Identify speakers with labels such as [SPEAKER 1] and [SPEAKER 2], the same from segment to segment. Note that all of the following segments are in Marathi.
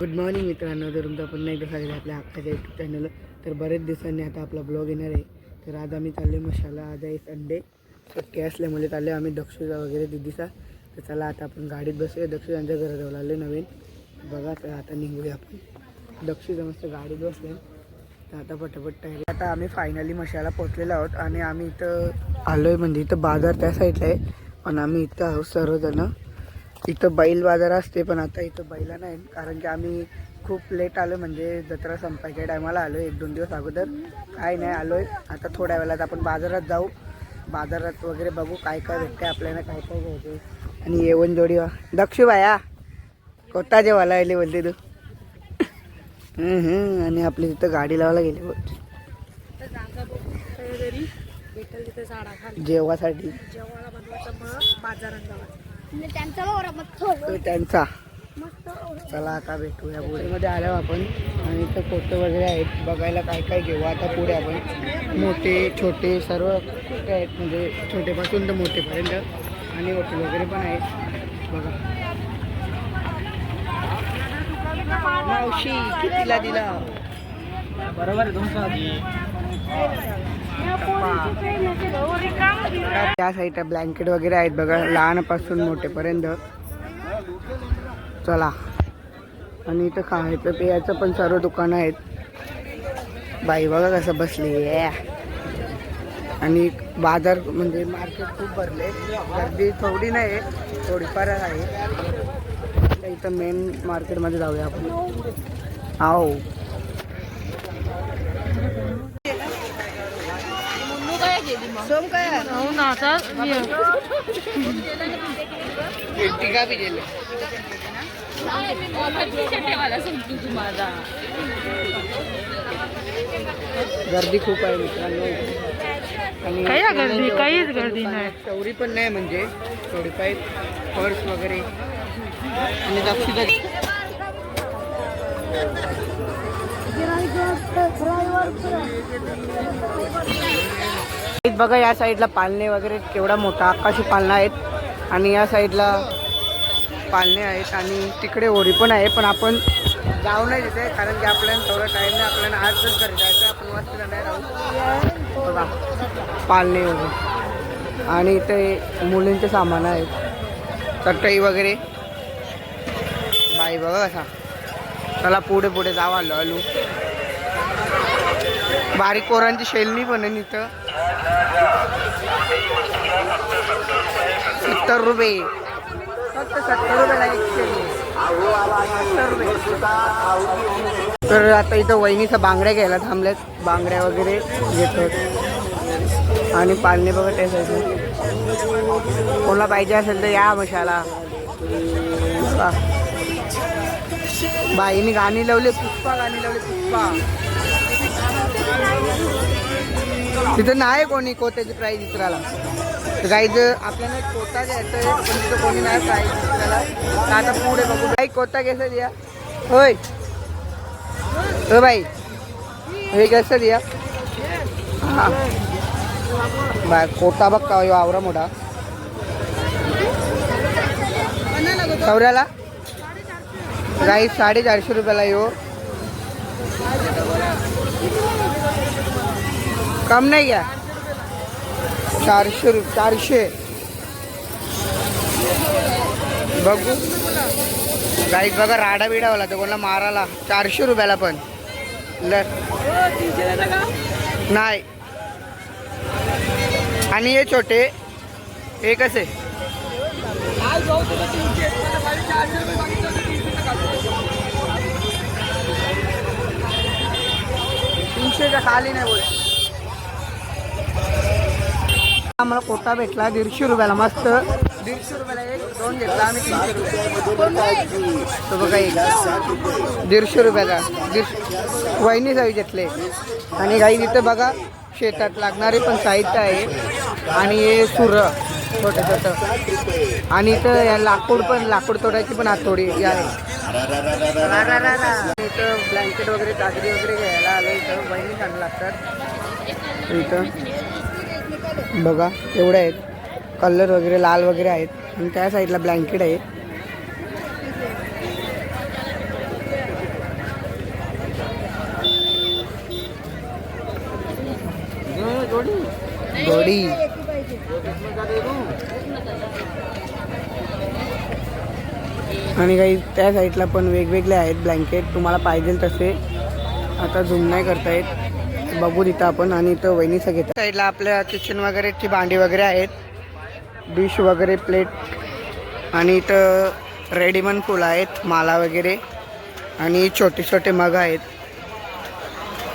[SPEAKER 1] गुड मॉर्निंग मित्रांनो. तर तुमचा पुन्हा एकदा स्वागत आहे आपल्या हक्काच्या यूट्यूब चॅनलवर तर बरेच दिवसांनी आता आपला ब्लॉग येणार आहे. तर आज आम्ही चाललो मशाला आज आहे संडे सुट्टी असल्यामुळे चाललो आम्ही दक्षुजा वगैरे दिदीचा. तर चला आता आपण गाडीत बसूया. दक्षुजांच्या घराजवळ आले नवीन. बघा तर आता निघूया आपण. दक्षुजा मस्त गाडीत बसले तर आता पटापट तयारी आता आम्ही फायनली मशाला पोचलेलो आहोत. आणि आम्ही इथं आलो आहे म्हणजे इथं बाजार त्या साईडला आहे. पण आम्ही इथं आहोत सर्वजणं. इथं बैल बाजार असते पण आता इथं बैला नाही. कारण की आम्ही खूप लेट आलो म्हणजे जत्रा संपायच्या टायमाला आलो एक दोन दिवस अगोदर. काय नाही आलो आहे आता थोड्या वेळात आपण बाजारात जाऊ. बाजारात वगैरे बघू काय काय भेटते आपल्याला काय काय घ्यायचे. आणि येवण जोडी वा दक्षू बाया कोणता जेवायला आले बोलते तू. आणि आपली तिथं गाडी लावायला गेली बघ. जेवासाठी जेवायला त्यांचा चला आता भेटूया पुढे. मध्ये आलो आपण. आणि इथं फोटो वगैरे आहेत. बघायला काय काय घेऊ. आता पुढे आपण मोठे छोटे सर्व कुठे आहेत? म्हणजे छोटेपासून तर मोठेपर्यंत. आणि हॉटेल वगैरे पण आहेत. बघा. मावशी कितीला दिला? बरोबर त्या साईडला ब्लँकेट वगैरे आहेत बघा लहानपासून मोठेपर्यंत. चला. आणि इथं खायचं पियाचं पण सर्व दुकानं आहेत. बाई बघा कसं बसली आणि बाजार म्हणजे मार्केट खूप भरले. गर्दी थोडी नाही आहे थोडीफार आहे. इथं मेन मार्केटमध्ये जाऊया आपण. आओ. सोम काय
[SPEAKER 2] हो ना आता
[SPEAKER 1] टिका बी गेले गर्दी खूप आहे मित्रांनो
[SPEAKER 2] काही गर्दी, काहीच गर्दी नाही.
[SPEAKER 1] चौरी पण नाही म्हणजे थोडीफार पर्स वगैरे आणि दक्षिणा बघा या साईडला पालणे वगैरे केवढा मोठा आकाशी पालना आहेत. आणि या साईडला पालणे आहेत आणि तिकडे ओरी पण आहे पण आपण जाऊ नाही तिथे कारण की आपल्याला थोडा टाईम नाही आपल्याला आजच घरी जायचं आपण वस्तीला नाही राहू बघा पालणे वगैरे. आणि इथे मुलींचे सामान आहेत. चटई वगैरे. बाई बघा कसा. चला पुढे पुढे जावा आलो आलू. बारीक पोरांची शेलणी पण आहे इथं. सत्तर रुपये. फक्त सत्तर रुपयाला एक तर आता इथं वहिनीचं बांगड्या घ्यायला थांबल्यात बांगड्या वगैरे घेतात. आणि पालणे बघत असायचं कोणाला पाहिजे असेल तर या मशाला. बाईंनी बाईने गाणी लावले पुष्पा गाणी लावले पुष्पा. तिथं नाही कोणी कोत्याची प्राईज विचारायला तर काही आपल्याला कोता घ्यायचं आहे पण तिथं कोणी नाही प्राईज विचारायला तर आता पुढे बघू. बाई कोता घ्यायचं द्या. होय. हो बाई. हे कसं द्या. हां. बाय कोता बघ का आवरा मोठा. चौऱ्याला. राईस साडेचारशे रुपयाला येऊ कम नाही घ्या चारशे रुपये चारशे. बघू. गाईत बघा राडा बिडा वाला तो कोणाला माराला चारशे रुपयाला पण. ल नाही. आणि हे छोटे हे कसे? तीनशेच्या खाली नाही बोल आम्हाला कोटा भेटला दीडशे रुपयाला मस्त. दीडशे रुपयाला एक दोन घेतला आम्ही तीनशे रुपये. तो बघा एक. दीडशे रुपयाला दीडशे वहिनी साई घेतले. आणि काही तिथं बघा शेतात लागणारे पण साहित्य आहे. आणि हे सुर छोटं छोटं. आणि इथं या लाकूड पण लाकूड तोडायची पण हातोडी आहे. इथं ब्लँकेट वगैरे चादरी वगैरे घ्यायला आलं इथं. वहिनी चांगलं लागतात इथं. बघा एवढे आहेत. कलर वगैरे लाल वगैरे आहेत. आणि त्या साईडला ब्लँकेट आहे. आणि काही त्या साईडला पण वेगवेगळे आहेत ब्लँकेट तुम्हाला पाहिजे तसे. आता झूम नाही करता येत. बघू तिथं आपण आणि इथं वहिनीचं घेतात. साईडला आपल्या किचन वगैरेची भांडी वगैरे आहेत. डिश वगैरे प्लेट आणि इथं रेडीमेड फुलं आहेत माला वगैरे. आणि छोटे छोटे मग आहेत.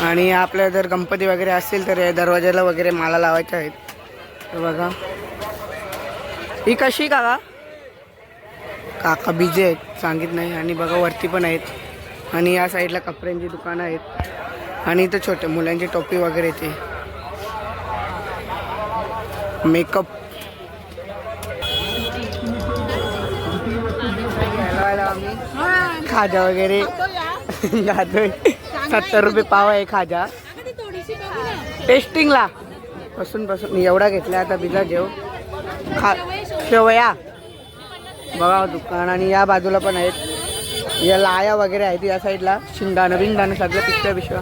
[SPEAKER 1] आणि आपल्या जर गणपती वगैरे असतील तर या दरवाजाला वगैरे माला लावायच्या आहेत. तर बघा. ही कशी काका? काका बिझी आहेत सांगित नाही. आणि बघा वरती पण आहेत. आणि या साईडला कपड्यांची दुकानं आहेत. आणि इथं छोटे मुलांची टोपी वगैरे ते. मेकअप. खाजा वगैरे. खातोय सत्तर रुपये पाव आहे खाजा. टेस्टिंगला बसून बसून. एवढा घेतला आता बिजा जेव. खा. शेवया. बघा दुकान आणि या बाजूला पण आहेत. या लाया वगैरे आहेत या साईडला शिंगाणं बिंगाणं सगळं पिशव्या पिशव्या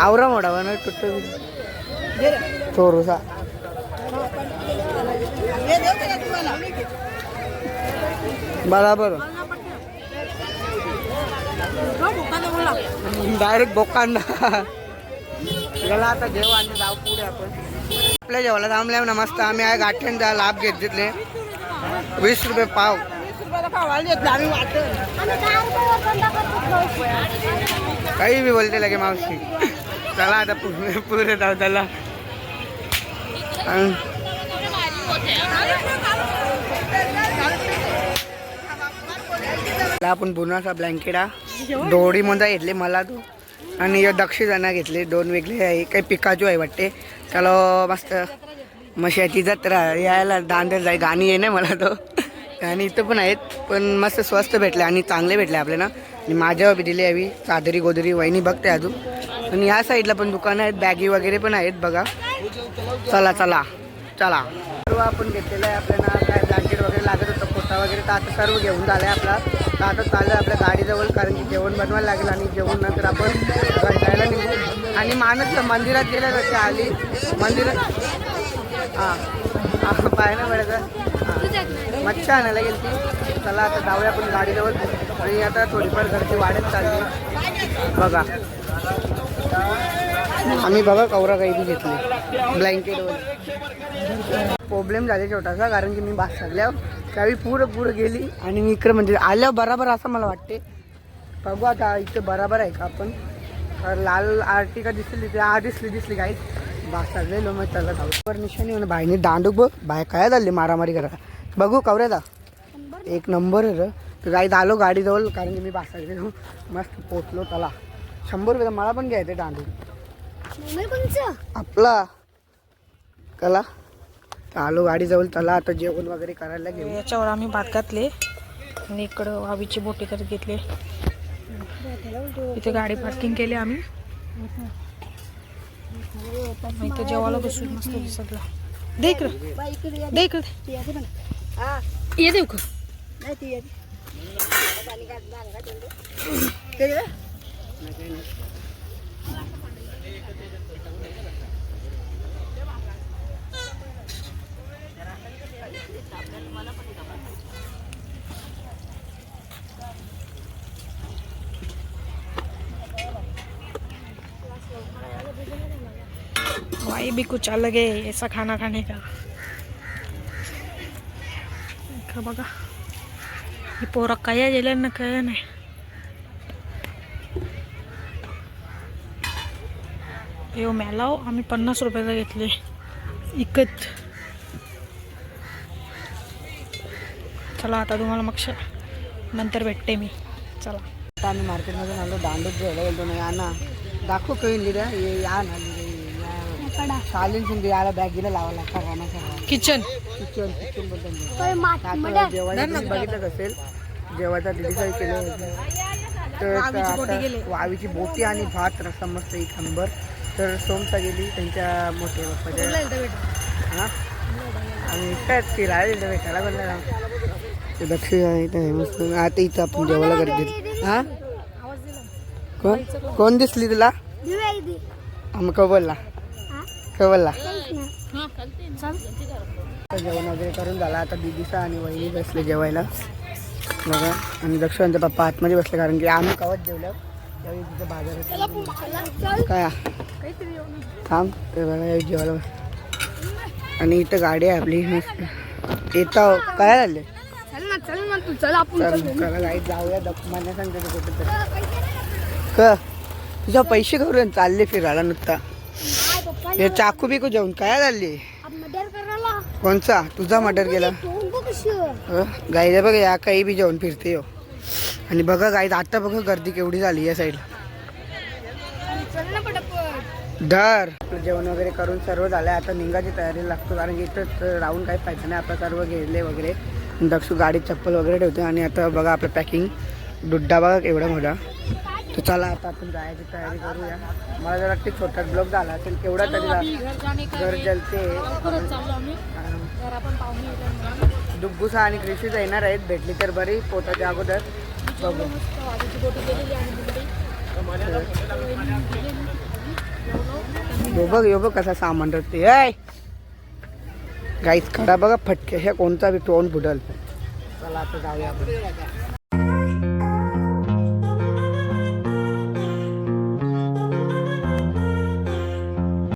[SPEAKER 1] आवरा मोडा ना कुठं चोरूसा बरोबर डायरेक्ट बोकांना. गेला आता जेव आणि जाऊ पुढे आपण. आपल्या जेवायला थांबल्या ना मस्त आम्ही आहे गाठ्यांचा लाभ घेत घेतले. वीस रुपये पाव. काही बी बोलते लगे मावशी. चला आता पुरे पुरे जाऊ त्याला अं, आपण असा ब्लँकेट हा. दोडी मध्ये घेतले मला तो. आणि या दक्षिणा घेतले दोन वेगळे आहे. काही पिकाचो आहे वाटते. चलो मस्त. मशाची जत्रा. यायला दांदर जाय गाणी ये नाही मला तो. आणि इथं पण आहेत पण मस्त स्वस्त भेटले आणि चांगले भेटले आपल्याला. आणि माझ्यावर बी दिली हवी चादरी गोदरी वहिनी बघते अजून. आणि या साईडला पण दुकानं आहेत बॅगी वगैरे पण आहेत बघा. चला चला चला. सर्व आपण घेतलेलं आहे आपल्याला काय ब्लँकेट वगैरे लागत होतं पोटा वगैरे तर आता सर्व घेऊन झालं आहे आपला. तर आता चाललं आपल्या गाडीजवळ कारण की जेवण बनवायला लागेल आणि जेवण नंतर आपण जायला निघू. आणि मानस मंदिरात गेल्या तशी आली. मंदिरात हां. हां ना बरं मच्छा आणायला गेली ती चला आता जाऊया आपण गाडीजवळ आणि आता थोडीफार गर्दी वाढत चालली. बघा. आम्ही बघा कवरा काही घेतली. ब्लँकेटवर प्रॉब्लेम झाले छोटासा कारण की मी बास लागल्यावर त्यावेळी पुढं पुढं गेली. आणि मी इकडं म्हणजे आल्यावर बराबर असं मला वाटते. बघू आता इथं बराबर आहे का आपण. लाल आर्टिका दिसली तिथे आ दिसली दिसली काही बास लागलेलो मग त्याला जाऊ निशाणी म्हणून बाईने दांडूक बघ बाय काय झाली मारामारी करा बघू कवऱ्याला एक नंबर आहे रे. तर गाई आलो गाडीजवळ कारण की मी बास लागलेलो मस्त पोचलो त्याला. शंभर रुपये मला पण घ्यायचं दांडू आपला. कला. तर आलो गाडीजवळ चला आता जेवण वगैरे करायला घेऊ
[SPEAKER 2] याच्यावर आम्ही भात घातले. आणि इकडं वावीची बोटी करत घेतले. इथे गाडी पार्किंग केली आम्ही. इथं जेवायला बसून मस्त दिसतला दे इकडं. दे इकडं. ये देऊ का? भाई भी कुछ अलग है ऐसा खाना खाने का। इकडं बघा। हे पोरं काय गेल्या कया काय नाही. यो मेलाव हो, आम्ही पन्नास रुपयाचा घेतले. इकत. चला आता तुम्हाला मग नंतर भेटते मी. चला.
[SPEAKER 1] आता आम्ही मार्केटमधून आलो दांडूत घ्यायला गेलो नाही आणा दाखव कळून दिलं ये या ना. चालेल तुमची याला बॅगीला लावा लागता सगळा
[SPEAKER 2] किचन
[SPEAKER 1] किचन किचनबद्दल बघितलंच असेल जेवायचा डिलिव्हरी केलं होतं. तर आता वावीची बोटी आणि भात रस्सा मस्त एक नंबर. तर सोमता गेली त्यांच्या मोठ्या बाप्पाच्या. हां? आणि काय फिरायला भेटायला बनला ते दक्षिण आहे ते मस्त. आता इथं आपण जेवायला घरी गेलो हां? कोण? कोण दिसली तुला? आम्ही कबलला कबलला जेवण वगैरे करून झाला. आता दिदीचा आणि वहिनी बसले जेवायला. बघा आणि दक्षांचा पप्पा आतमध्ये बसले कारण की आम्ही कवच जेवलं त्यावेळी तिथं बाजारात काय? थांब ते बघा जेवायला बस. आणि इथं गाडी आहे आपली मस्त. येतं. काय झाले? जाऊया. दक्षमान्या सांगते कुठे क तुझा पैसे करून चालले फिरायला नुसता. हे चाकू बिकू जाऊन काय झाली? कोणचा? तुझा मर्डर केला गाई बघ या काही बी जेवण फिरते हो आणि बघा गाई आता बघा गर्दी केवढी झाली या साईडला. धर. जेवण वगैरे करून सर्व झालं आता निघाची तयारी लागतो. कारण की इथं राहून काही फायदा नाही. आपलं सर्व घेतले वगैरे. दक्षू गाडीत चप्पल वगैरे ठेवते आणि आता बघा आपलं पॅकिंग. दुड्डा बघा एवढा मोठा. तर चला आता आपण जायची तयारी करूया. मला जर वाटते छोटा ब्लॉग झाला असेल केवढा तरी घर जलते. डुग्गूसा आणि क्रिशीचा येणार आहेत भेटली तर बरी पोटाच्या अगोदर. बघू. यो बघ यो बघ कसा सामान रचते ऐ! गाईच खडा बघा फटके. हे कोणता बी तोंड फुटल चला आता जाऊया आपण.